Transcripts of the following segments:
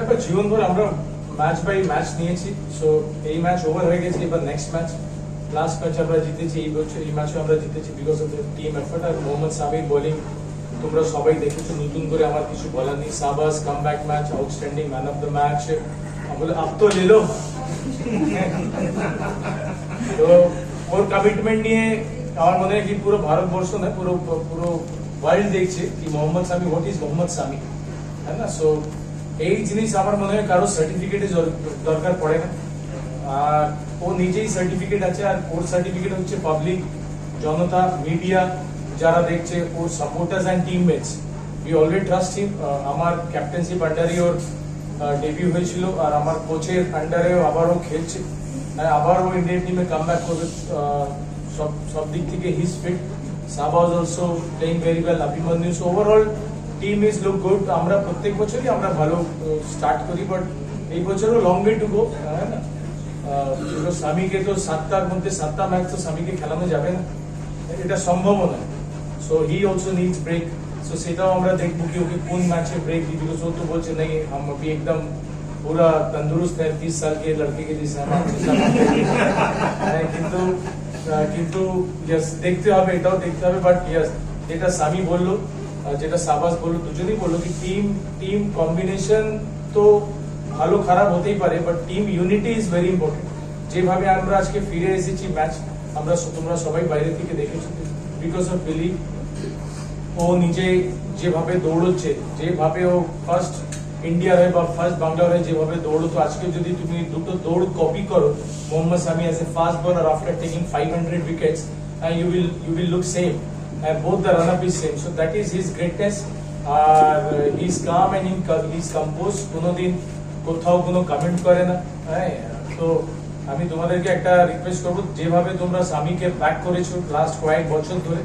দেখো জীবনভর আমরা ম্যাচ বাই ম্যাচ নিয়েছি সো এই ম্যাচ ওভার হয়ে গেছে, এবার নেক্সট ম্যাচ লাস্ট ম্যাচ আমরা জিতেছি, এই বছর, এই ম্যাচে আমরা জিতেছি বিকজ অফ টিম এফর্ট আর মোহাম্মদ সামির বোলিং তোমরা সবাই দেখেছ, নতুন করে আমার কিছু বলার নেই। সাবাস come back match outstanding man of the match বলে আপ তো লে লো। তো ওর কমিটমেন্ট নিয়ে আমার মনে হয় কি, পুরো ভারতবর্ষ না, পুরো পুরো ওয়ার্ল্ড দেখছে কি মোহাম্মদ সামি হোয়াট ইজ মোহাম্মদ সামি হ্যাঁ না? সো এই জিনিস আমার মনে হয় কারও সার্টিফিকেটের দরকার পড়ে না। আর ও নিজেই সার্টিফিকেট আছে, আর ওর সার্টিফিকেট হচ্ছে পাবলিক জনতা মিডিয়া যারা দেখছে, ওর supporters and teammates we already trust him আমার ক্যাপ্টেন্সিপ আন্ডারে ওর ডেবিউ হয়েছিল, আর আমার কোচের আন্ডারেও আবারও খেলছে। আবারও ইন্ডিয়ান টিমে কাম ব্যাক করবে। সব সব দিক থেকে his fit Saba also playing very well Abhimanyu overall team is look good আমরা প্রত্যেক বছরই আমরা ভালো স্টার্ট করি বাট এই বছরও লং ওয়ে টু গো হ্যাঁ না তো স্বামীকে তো সাতটার মধ্যে সাতটা ম্যাচ তো স্বামীকে খেলানো যাবে না এটা সম্ভব নয় so he also needs break so সেটাও আমরা দেখবো কি ওকে কোন ম্যাচে ব্রেক दी बिकॉज़ वो तो बोलते नहीं हम अभी एकदम पूरा तंदुरुस्त है तीस साल के लड़के के जैसे हम কিন্তু কিন্তু यस দেখতে হবে এটাও দেখতে হবে বাট यस যেটা স্বামী বললো যেটা সাবাস বলল, দুজনেই বলল কি টিম টিম কম্বিনেশন তো ভালো খারাপ হতেই পারে but team unity is very important যেভাবে আমরা আজকে ফিরে এসেছি ম্যাচ আমরা তোমরা সবাই বাইরে থেকে দেখেছ বিকজ অফ বিলিভ ও নিজে যেভাবে দৌড়চ্ছে, যেভাবে ও ফার্স্ট ইন্ডিয়া হয়ে বা ফার্স্ট বাংলার হয়ে যেভাবে দৌড়তো, আজকে যদি তুমি দুটো দৌড় কপি করো, Mohammad Shami as a fast bowler after taking five hundred wickets you will you will look same the run up is same so that is his greatness R he is calm and in he is compose কোনোদিন কোথাও কোনো comment করে না। হ্যাঁ তো আমি তোমাদেরকে একটা রিকোয়েস্ট করব, যেভাবে তোমরা স্বামীকে ব্যাক করেছ লাস্ট কয়েক বছর ধরে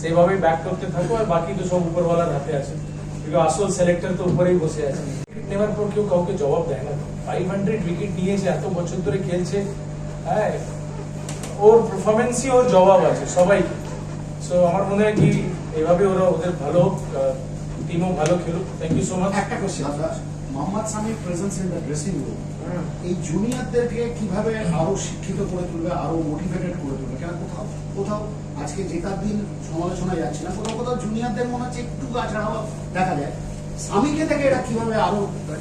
সেভাবে ব্যাক করতে থাকো আর বাকি তো সব উপরওয়ালার হাতে আছে। বিকজ আসল সিলেক্টর তো উপরেই বসে আছে। উইকেট নেওয়ার পর কেউ কাউকে জবাব দেয় না। ফাইভ হান্ড্রেড উইকেট নিয়েছে, এত বছর ধরে খেলছে। হ্যাঁ ওর পারফরমেন্সই ওর জবাব আছে সবাই সো আমার মনে হয় কি এভাবে ওরা ওদের ভালো টিমও ভালো খেলুক। থ্যাংক ইউ সো মাচ একটা question Mohammad Samir presence in the dressing room এই জুনিয়রদেরকে কীভাবে আরও শিক্ষিত করে তুলবে আরও মোটিভেটেড করে তুলবে? কেন কোথাও কোথাও আজকে জেতার দিন সমালোচনা যাচ্ছে না? কোথাও কোথাও জুনিয়রদের মনে হচ্ছে একটু গাছড়াও দেখা যায়। স্বামীকে থেকে এটা কীভাবে আরও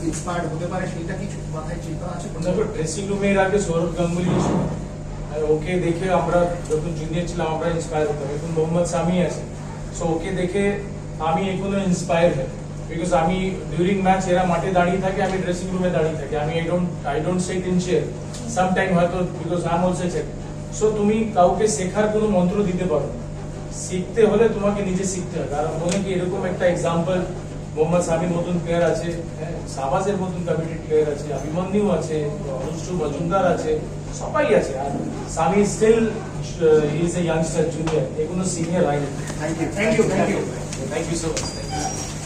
ইন্সপায়ার্ড হতে পারে সেটা কিছু মাথায় চিন্তা আছে? ড্রেসিং রুমে এর আগে সৌরভ গাঙ্গুলি ওকে দেখে আমরা যখন জুনিয়র ছিলাম আমরা ইন্সপায়ার হতাম। এখন মোহাম্মদ সামি আছে। সো ওকে দেখে আমি এখনও ইন্সপায়ার হই। বিকজ আমি ডিউরিং ম্যাচ এরা মাঠে দাঁড়িয়ে থাকে আমি ড্রেসিং রুমে দাঁড়িয়ে থাকি। আমি I don't I don't set in chair some time হয়তো because I am also check so তুমি কাউকে শেখার কোনো মন্ত্র দিতে পারো। শিখতে হলে তোমাকে নিজে শিখতে হবে। আর মনে কি এরকম একটা এক্সাম্পল মোহাম্মদ সামির মতন প্লেয়ার আছে। হ্যাঁ, সাবাজের মতন কমিটেড প্লেয়ার আছে অভিমন্যু আছে অনুষ্ঠু মজুমদার আছে। সবাই আছে আর Shami still is a youngster junior এগুলো senior you thank you thank you thank you so much thank you